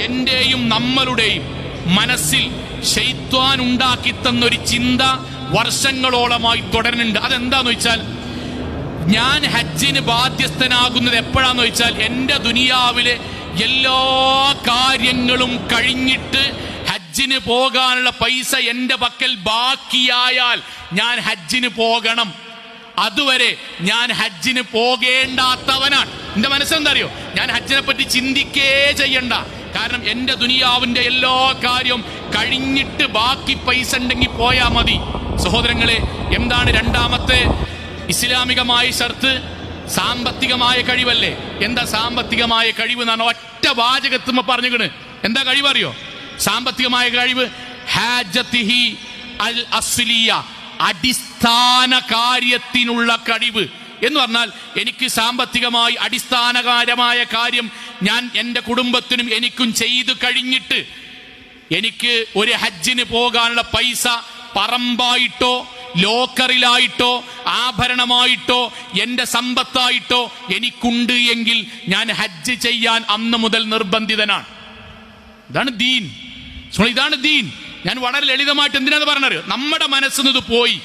എന്റെയും നമ്മളുടെയും മനസ്സിൽ ഷെയ്ത്വാൻ ഉണ്ടാക്കി തന്നൊരു ചിന്ത വർഷങ്ങളോളമായി തുടരുന്നുണ്ട്. അതെന്താന്ന് വെച്ചാൽ ഞാൻ ഹജ്ജിന് ബാധ്യസ്ഥനാകുന്നത് എപ്പോഴാന്ന് വെച്ചാൽ എന്റെ ദുനിയാവിലെ എല്ലാ കാര്യങ്ങളും കഴിഞ്ഞിട്ട് ഹജ്ജിന് പോകാനുള്ള പൈസ എന്റെ പക്കൽ ബാക്കിയായാൽ ഞാൻ ഹജ്ജിന് പോകണം. അതുവരെ ഞാൻ ഹജ്ജിന് പോകേണ്ടാത്തവനാണ്. എന്റെ മനസ്സെന്താ അറിയോ ഞാൻ ഹജ്ജിനെ പറ്റി ചിന്തിക്കേ ചെയ്യണ്ട. കാരണം എന്റെ ദുനിയാവിന്റെ എല്ലാ കാര്യവും കഴിഞ്ഞിട്ട് ബാക്കി പൈസ ഉണ്ടെങ്കിൽ പോയാ മതി. സഹോദരങ്ങളെ എന്താണ് രണ്ടാമത്തെ ഇസ്ലാമികമായ ഷർത്ത്? സാമ്പത്തികമായ കഴിവല്ലേ? എന്താ സാമ്പത്തികമായ കഴിവ് എന്നാണ് ഒറ്റ വാചകത്തുമ്പ പറഞ്ഞുകണ് എന്താ കഴിവ് അറിയോ? സാമ്പത്തികമായ കഴിവ് ഹാജത്തിഹി അൽ അസ്ലിയ അടിസ്ഥാന കാര്യത്തിനുള്ള കഴിവ്. എന്ന് പറഞ്ഞാൽ എനിക്ക് സാമ്പത്തികമായി അടിസ്ഥാനകാരമായ കാര്യം ഞാൻ എന്റെ കുടുംബത്തിനും എനിക്കും ചെയ്തു കഴിഞ്ഞിട്ട് എനിക്ക് ഒരു ഹജ്ജിന് പോകാനുള്ള പൈസ പറമ്പായിട്ടോ ലോക്കറിലായിട്ടോ ആഭരണമായിട്ടോ എന്റെ സമ്പത്തായിട്ടോ എനിക്കുണ്ട് എങ്കിൽ ഞാൻ ഹജ്ജ് ചെയ്യാൻ അന്ന് മുതൽ നിർബന്ധിതനാണ്. ഇതാണ് ദീൻ. ഇതാണ് ദീൻ. ഞാൻ വളരെ ലളിതമായിട്ട് എന്തിനാണ് പറഞ്ഞത്? നമ്മുടെ മനസ്സിൽ നിന്ന് പോയി.